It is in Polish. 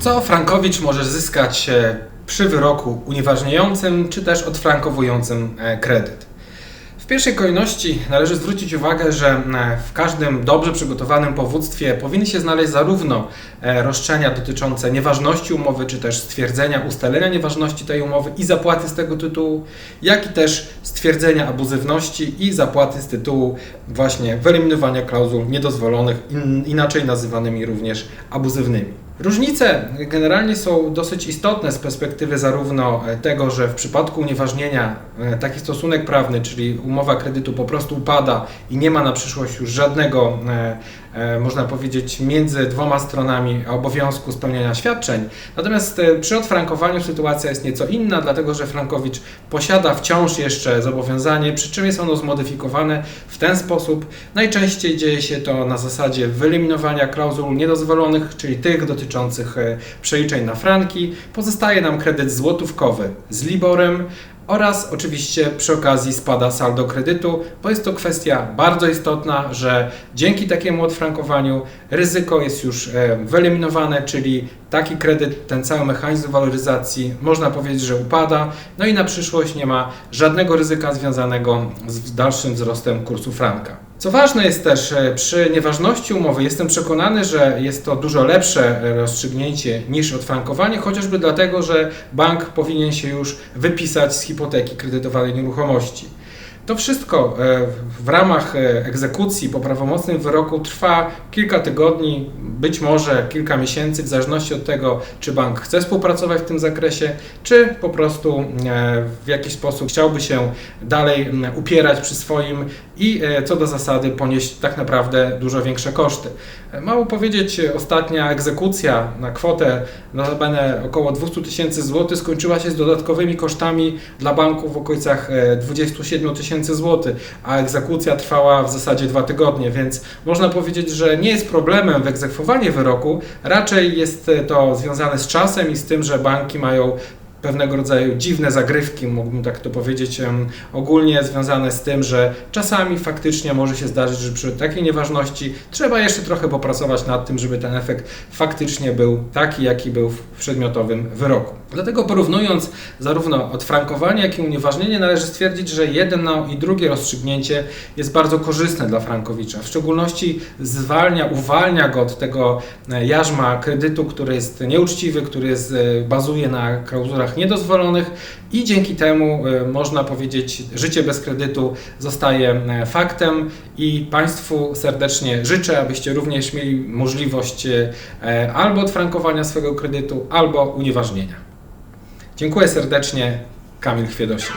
Co Frankowicz może zyskać e, przy wyroku unieważniającym czy też odfrankowującym e, kredyt? W pierwszej kolejności należy zwrócić uwagę, że e, w każdym dobrze przygotowanym powództwie powinny się znaleźć zarówno roszczenia dotyczące nieważności umowy, czy też stwierdzenia ustalenia nieważności tej umowy i zapłaty z tego tytułu, jak i też stwierdzenia abuzywności i zapłaty z tytułu właśnie wyeliminowania klauzul niedozwolonych, in, inaczej nazywanymi również abuzywnymi. Różnice generalnie są dosyć istotne z perspektywy zarówno tego, że w przypadku unieważnienia e, taki stosunek prawny, czyli umowa kredytu po prostu upada i nie ma na przyszłość już żadnego, e, e, można powiedzieć, między dwoma stronami obowiązku spełniania świadczeń. Natomiast przy odfrankowaniu sytuacja jest nieco inna, dlatego że Frankowicz posiada wciąż jeszcze zobowiązanie, przy czym jest ono zmodyfikowane w ten sposób. Najczęściej dzieje się to na zasadzie wyeliminowania klauzul niedozwolonych, czyli tych dotyczących dotyczących e, przeliczeń na franki. Pozostaje nam kredyt złotówkowy z Liborem oraz oczywiście przy okazji spada saldo kredytu, bo jest to kwestia bardzo istotna, że dzięki takiemu odfrankowaniu ryzyko jest już e, wyeliminowane, czyli taki kredyt, ten cały mechanizm waloryzacji można powiedzieć, że upada, no i na przyszłość nie ma żadnego ryzyka związanego z dalszym wzrostem kursu franka. Co ważne jest też, e, przy nieważności umowy jestem przekonany, że jest to dużo lepsze rozstrzygnięcie niż odfrankowanie, chociażby dlatego, że bank powinien się już wypisać z hipoteki kredytowanej nieruchomości. To wszystko e, w ramach e, egzekucji po prawomocnym wyroku trwa kilka tygodni, być może kilka miesięcy, w zależności od tego, czy bank chce współpracować w tym zakresie, czy po prostu e, w jakiś sposób chciałby się dalej upierać przy swoim i co do zasady ponieść tak naprawdę dużo większe koszty. Mało powiedzieć, ostatnia egzekucja na kwotę notabene około 200 tysięcy złotych skończyła się z dodatkowymi kosztami dla banków w okolicach 27 tysięcy złotych, a egzekucja trwała w zasadzie dwa tygodnie, więc można powiedzieć, że nie jest problemem wyegzekwowanie wyroku, raczej jest to związane z czasem i z tym, że banki mają pewnego rodzaju dziwne zagrywki, mógłbym tak to powiedzieć, ogólnie związane z tym, że czasami faktycznie może się zdarzyć, że przy takiej nieważności trzeba jeszcze trochę popracować nad tym, żeby ten efekt faktycznie był taki, jaki był w przedmiotowym wyroku. Dlatego porównując zarówno odfrankowanie, jak i unieważnienie, należy stwierdzić, że jedno i drugie rozstrzygnięcie jest bardzo korzystne dla Frankowicza. W szczególności zwalnia, uwalnia go od tego e, jarzma kredytu, który jest nieuczciwy, który jest, e, bazuje na klauzulach niedozwolonych i dzięki temu e, można powiedzieć, życie bez kredytu zostaje faktem i Państwu serdecznie życzę, abyście również mieli możliwość albo odfrankowania swojego kredytu, albo unieważnienia. Dziękuję serdecznie, Kamil Chwiedosik.